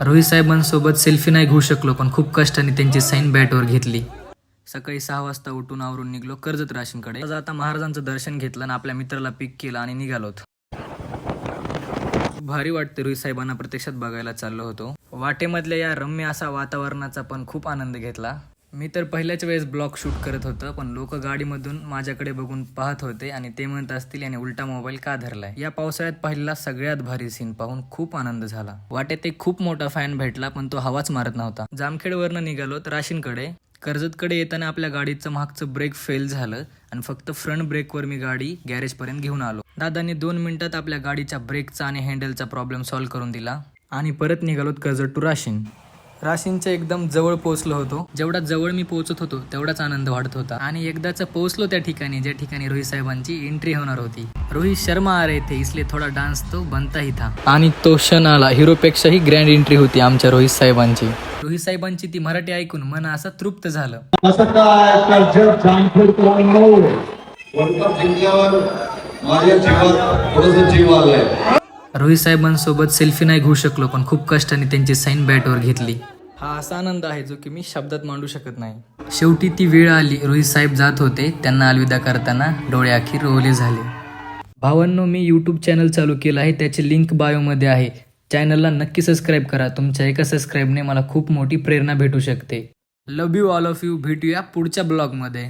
Rohit साहेबांसोबत selfie नाही घेऊ शकलो पण खूप कष्टाने त्यांची साईन बॅटवर घेतली. सकाळी सहा वाजता उठून आवरून निघलो कर्जत राशींकडे. आता महाराजांचं दर्शन घेतलं आणि आपल्या मित्राला पिक केलं आणि निघालोत भारी वाटते रोहित साहेबांना प्रत्यक्षात बघायला चाललो होतो. वाटेमधल्या या रम्य असा वातावरणाचा पण खूप आनंद घेतला. मी तर पहिल्याच वेळेस ब्लॉग शूट करत होतं पण लोक गाडीमधून माझ्याकडे बघून पाहत होते आणि ते म्हणत असतील याने उलटा मोबाईल का धरलाय? या पावसाळ्यात पाहिलेला सगळ्यात भारी सीन पाहून खूप आनंद झाला. वाटेत एक खूप मोठा फॅन भेटला पण तो हवाच मारत नव्हता. जामखेडवरनं निघालो तर राशींकडे कर्जतकडे येताना आपल्या गाडीचं मागचं ब्रेक फेल झालं आणि फक्त फ्रंट ब्रेकवर मी गाडी गॅरेजपर्यंत घेऊन आलो. दादांनी दोन मिनिटात आपल्या गाडीच्या ब्रेकचा आणि हँडलचा प्रॉब्लेम सॉल्व्ह करून दिला आणि परत निघालोत कर्जत टू राशीन. राशींच्या एकदम जवळ पोहोचलो होतो. जेवढा जवळ मी पोहोचत होतो तेवढाच आनंद वाढत होता. आणि एकदाच पोहोचलो त्या ठिकाणी ज्या ठिकाणी रोहित साहेबांची एंट्री होणार होती. रोहित शर्मा आ रहे थे इसलिए थोडा डान्स तो बनता ही था. आणि तो क्षण आला हिरोपेक्षाही ग्रँड एंट्री होती आमच्या रोहित साहेबांची. रोहित साहेबांची ती मराठी ऐकून मन असं तृप्त झालं. माझ्या जीवात थोडस जीव आलाय. रोहित साहेबांसोबत सेल्फी नाही घेऊ शकलो पण खूप कष्टाने त्यांची साईन बॅटवर घेतली. हा असा आनंद आहे जो की मी शब्दात मांडू शकत नाही. शेवटी ती वेळ आली रोहित साहेब जात होते त्यांना अलविदा करताना डोळे अखेर रोवले झाले. भावांनो मी यूट्यूब चॅनल चालू केलं आहे त्याची लिंक बायोमध्ये आहे. चॅनलला नक्की सबस्क्राईब करा तुमच्या एका सबस्क्राईबने मला खूप मोठी प्रेरणा भेटू शकते. Love you all of you भेटूया पुढच्या ब्लॉगमध्ये